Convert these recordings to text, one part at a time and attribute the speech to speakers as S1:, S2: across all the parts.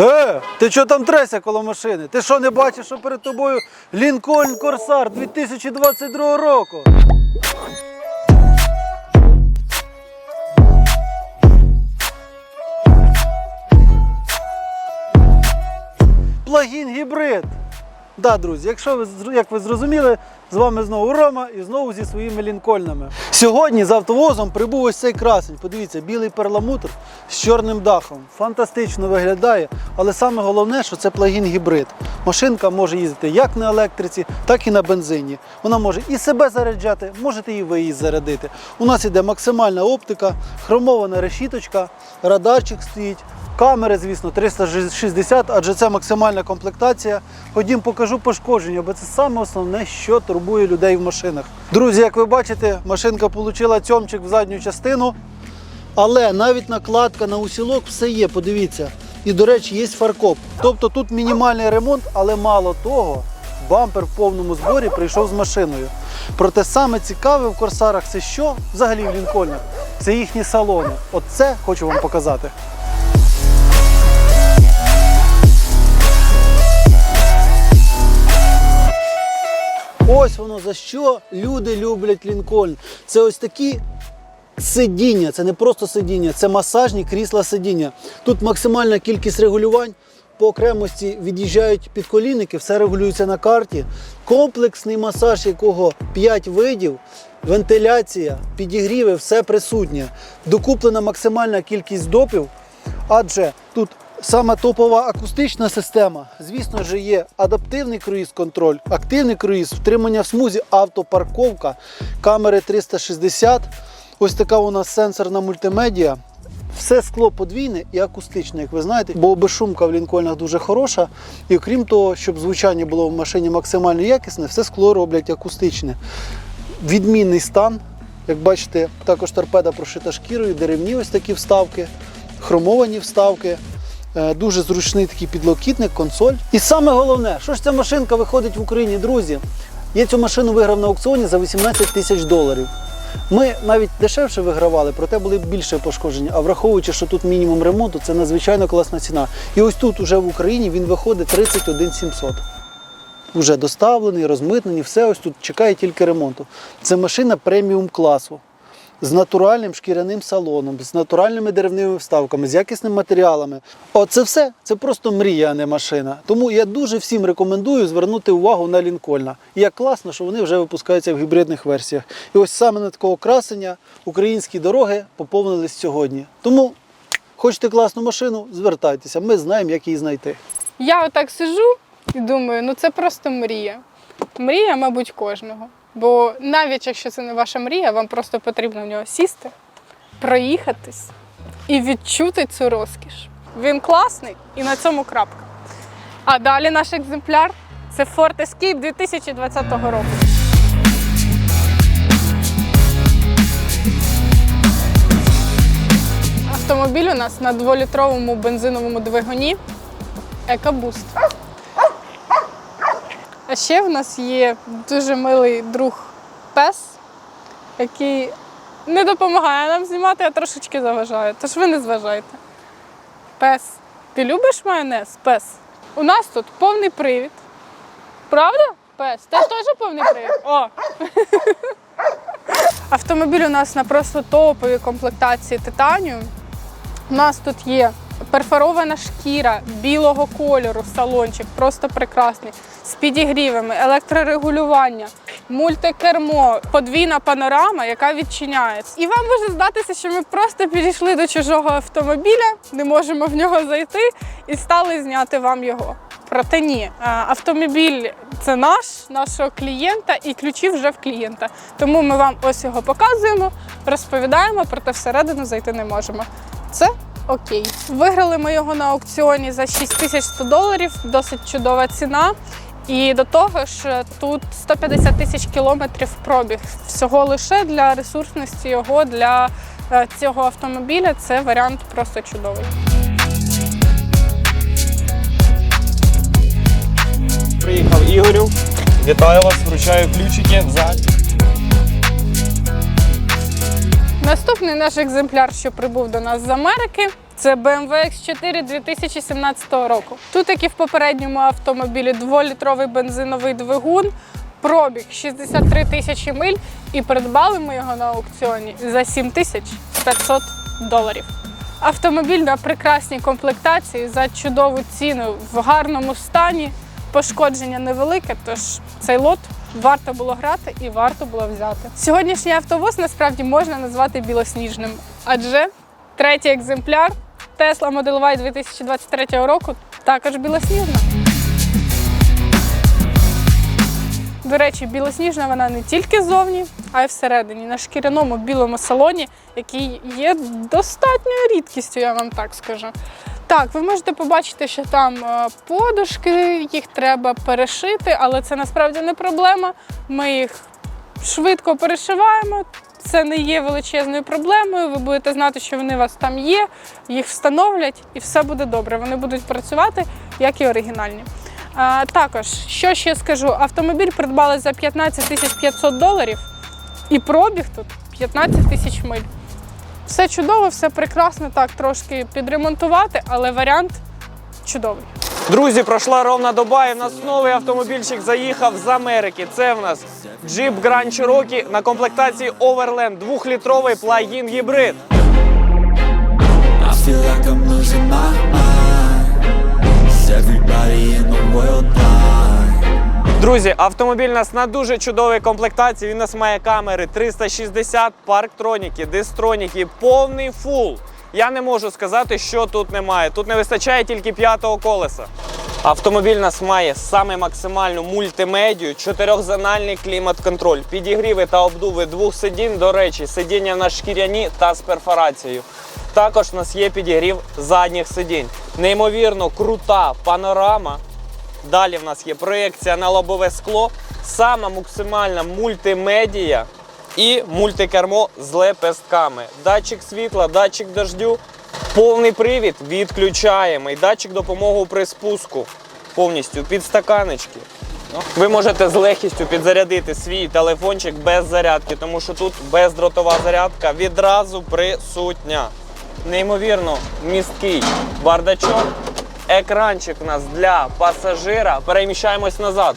S1: Е, ти що там треся коло машини? Ти що не бачиш, що перед тобою Лінкольн Корсар 2022 року? Плагін гібрид. Да, друзі, якщо ви як ви зрозуміли, з вами знову Рома і знову зі своїми лінкольнами. Сьогодні з автовозом прибув ось цей красень. Подивіться, білий перламутр з чорним дахом. Фантастично виглядає, але саме головне, що це плагін гібрид. Машинка може їздити як на електриці, так і на бензині. Вона може і себе заряджати, можете і ви її зарядити. У нас іде максимальна оптика, хромована решіточка, радарчик стоїть. Камери, звісно, 360, адже це максимальна комплектація. Ходім, покажу пошкодження, бо це саме основне, що турбує людей в машинах. Друзі, як ви бачите, машинка отримала цьомчик в задню частину, але навіть накладка на усілок все є, подивіться. І, до речі, є фаркоп. Тобто тут мінімальний ремонт, але мало того, бампер в повному зборі прийшов з машиною. Проте саме цікаве в корсарах це що? Взагалі в Лінкольнах? Це їхні салони. От це хочу вам показати. Ось воно за що люди люблять Лінкольн. Це ось такі сидіння, це не просто сидіння, це масажні крісла сидіння. Тут максимальна кількість регулювань. По окремості від'їжджають підколінники, все регулюється на карті. Комплексний масаж, якого 5 видів, вентиляція, підігріви, все присутнє. Докуплена максимальна кількість допів, адже тут сама топова акустична система. Звісно ж, є адаптивний круїз-контроль, активний круїз, втримання в смузі, автопарковка, камери 360. Ось така у нас сенсорна мультимедіа. Все скло подвійне і акустичне, як ви знаєте, бо безшумка в лінкольнах дуже хороша. І окрім того, щоб звучання було в машині максимально якісне, все скло роблять акустичне. Відмінний стан. Як бачите, також торпеда прошита шкірою, деревні ось такі вставки, хромовані вставки. Е, Дуже зручний такий підлокітник, консоль. І саме головне, що ж ця машинка виходить в Україні, друзі. Я цю машину виграв на аукціоні за 18 тисяч доларів. Ми навіть дешевше вигравали, проте були більше пошкодження. А враховуючи, що тут мінімум ремонту, це надзвичайно класна ціна. І ось тут, уже в Україні, він виходить 31 700. Вже доставлений, розмитнений, все ось тут чекає тільки ремонту. Це машина преміум класу з натуральним шкіряним салоном, з натуральними деревними вставками, з якісними матеріалами. Оце все це просто мрія, а не машина. Тому я дуже всім рекомендую звернути увагу на Лінкольна. І як класно, що вони вже випускаються в гібридних версіях. І ось саме на такого красення українські дороги поповнились сьогодні. Тому хочете класну машину, звертайтеся. Ми знаємо, як її знайти.
S2: Я отак сижу і думаю, ну це просто мрія. Мрія, мабуть, кожного. Бо навіть якщо це не ваша мрія, вам просто потрібно в нього сісти, проїхатись і відчути цю розкіш. Він класний і на цьому крапка. А далі наш екземпляр це Ford Escape 2020 року. Автомобіль у нас на 2-літровому бензиновому двигуні EcoBoost. А ще в нас є дуже милий друг пес, який не допомагає нам знімати, а трошечки заважає. Тож ви не зважайте. Пес, ти любиш майонез? Пес? У нас тут повний привід. Правда? Пес, ти теж повний привід? О! Автомобіль у нас на просто топовій комплектації титанію. У нас тут є перфорована шкіра білого кольору, салончик, просто прекрасний, з підігрівами, електрорегулювання, мультикермо, подвійна панорама, яка відчиняється. І вам може здатися, що ми просто підійшли до чужого автомобіля, не можемо в нього зайти і стали зняти вам його. Проте ні, автомобіль це наш, нашого клієнта, і ключі вже в клієнта. Тому ми вам ось його показуємо, розповідаємо, проте всередину зайти не можемо. Це окей. Виграли ми його на аукціоні за 6100 доларів, досить чудова ціна. І до того ж, тут 150 тисяч кілометрів пробіг. Всього лише для ресурсності його для е, цього автомобіля це варіант просто чудовий.
S3: Приїхав Ігорю. Вітаю вас, вручаю ключики ззаді.
S2: Наступний наш екземпляр, що прибув до нас з Америки, Це BMW X4 2017 року. Тут, як і в попередньому автомобілі, 2-літровий бензиновий двигун, пробіг 63 тисячі миль, і придбали ми його на аукціоні за 7500 доларів. Автомобіль на прекрасній комплектації за чудову ціну в гарному стані. Пошкодження невелике, тож цей лот варто було грати і варто було взяти. Сьогоднішній автовоз насправді можна назвати білосніжним, адже третій екземпляр Tesla Model Y 2023 року також білосніжна. До речі, білосніжна вона не тільки ззовні, а й всередині, на шкіряному білому салоні, який є достатньою рідкістю, я вам так скажу. Так, ви можете побачити, що там е, подушки, їх треба перешити, але це насправді не проблема. Ми їх швидко перешиваємо. Це не є величезною проблемою. Ви будете знати, що вони у вас там є, їх встановлять і все буде добре. Вони будуть працювати як і оригінальні. А, також, що ще скажу, автомобіль придбали за 15 тисяч 500 доларів, і пробіг тут 15 тисяч миль. Все чудово, все прекрасно, так трошки підремонтувати, але варіант чудовий.
S3: Друзі, пройшла ровна доба, і в нас новий автомобільчик заїхав з Америки. Це в нас Jeep Grand Cherokee на комплектації Overland, двохлітровий плагін гібрид.
S4: Like I'm losing my everybody in the world?
S3: Друзі, автомобіль у нас на дуже чудовій комплектації. Він у нас має камери 360, парктроніки, дистроніки, повний фул. Я не можу сказати, що тут немає. Тут не вистачає тільки п'ятого колеса. Автомобіль у нас має саме максимальну мультимедію, чотирьохзональний клімат-контроль, підігріви та обдуви двох сидінь. До речі, сидіння в нас шкіряні та з перфорацією. Також у нас є підігрів задніх сидінь. Неймовірно крута панорама. Далі в нас є проєкція на лобове скло, сама максимальна мультимедія і мультикермо з лепестками. Датчик світла, датчик дождю, повний привід відключаємо. І датчик допомоги при спуску повністю під стаканечки. Ви можете з легкістю підзарядити свій телефончик без зарядки, тому що тут бездротова зарядка відразу присутня. Неймовірно місткий бардачок. Екранчик у нас для пасажира. Переміщаємось назад.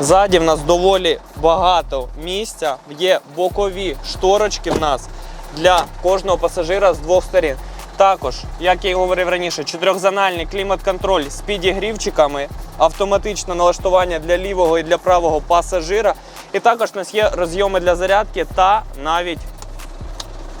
S3: Ззаді в нас доволі багато місця. Є бокові шторочки в нас для кожного пасажира з двох сторін. Також, як я і говорив раніше, чотирьохзональний клімат-контроль з підігрівчиками, автоматичне налаштування для лівого і для правого пасажира. І також у нас є розйоми для зарядки та навіть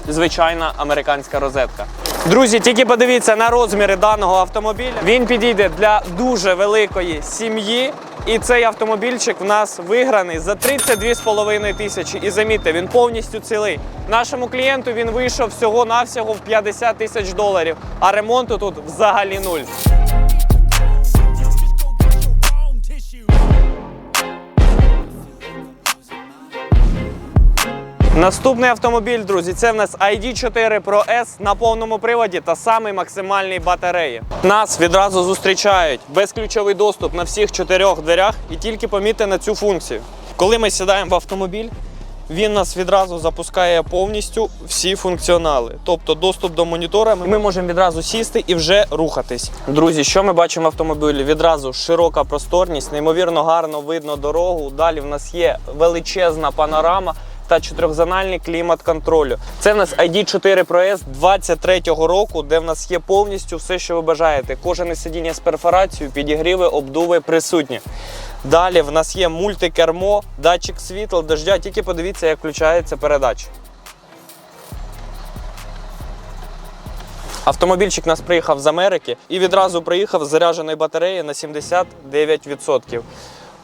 S3: звичайна американська розетка. Друзі, тільки подивіться на розміри даного автомобіля. Він підійде для дуже великої сім'ї. І цей автомобільчик в нас виграний за 32,5 тисячі. І замітьте, він повністю цілий. Нашому клієнту він вийшов всього-навсього в 50 тисяч доларів, а ремонту тут взагалі нуль. Наступний автомобіль, друзі, це в нас ID4 Pro S на повному приводі та самий максимальний батареї. Нас відразу зустрічають безключовий доступ на всіх чотирьох дверях і тільки помітьте на цю функцію. Коли ми сідаємо в автомобіль, він нас відразу запускає повністю всі функціонали. Тобто доступ до монітора. Ми можемо відразу сісти і вже рухатись. Друзі, що ми бачимо в автомобілі? Відразу широка просторність, неймовірно гарно видно дорогу. Далі в нас є величезна панорама та чотирьохзональний клімат контролю. Це в нас ID4 Pro S 23-го року, де в нас є повністю все, що ви бажаєте. Кожане сидіння з перфорацією, підігріви, обдуви присутні. Далі в нас є мультикермо, датчик світла, дождя. Тільки подивіться, як включається передача. Автомобільчик нас приїхав з Америки і відразу приїхав з зарядженою батареєю на 79%.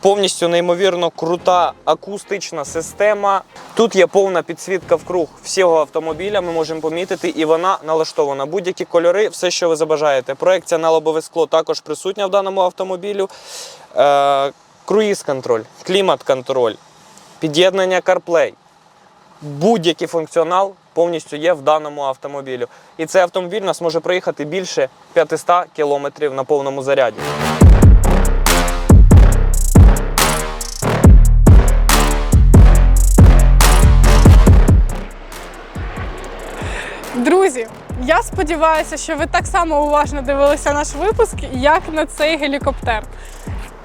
S3: Повністю неймовірно крута акустична система. Тут є повна підсвітка вкруг всього автомобіля. Ми можемо помітити, і вона налаштована. Будь-які кольори, все, що ви забажаєте. Проекція на лобове скло також присутня в даному автомобілю. Е, круїз-контроль, клімат-контроль, під'єднання CarPlay. Будь-який функціонал повністю є в даному автомобілю. І цей автомобіль у нас може проїхати більше 500 км на повному заряді.
S2: Я сподіваюся, що ви так само уважно дивилися наш випуск, як на цей гелікоптер.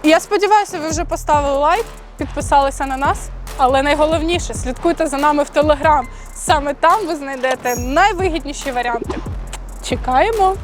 S2: І я сподіваюся, ви вже поставили лайк, підписалися на нас. Але найголовніше, слідкуйте за нами в Телеграм. Саме там ви знайдете найвигідніші варіанти. Чекаємо!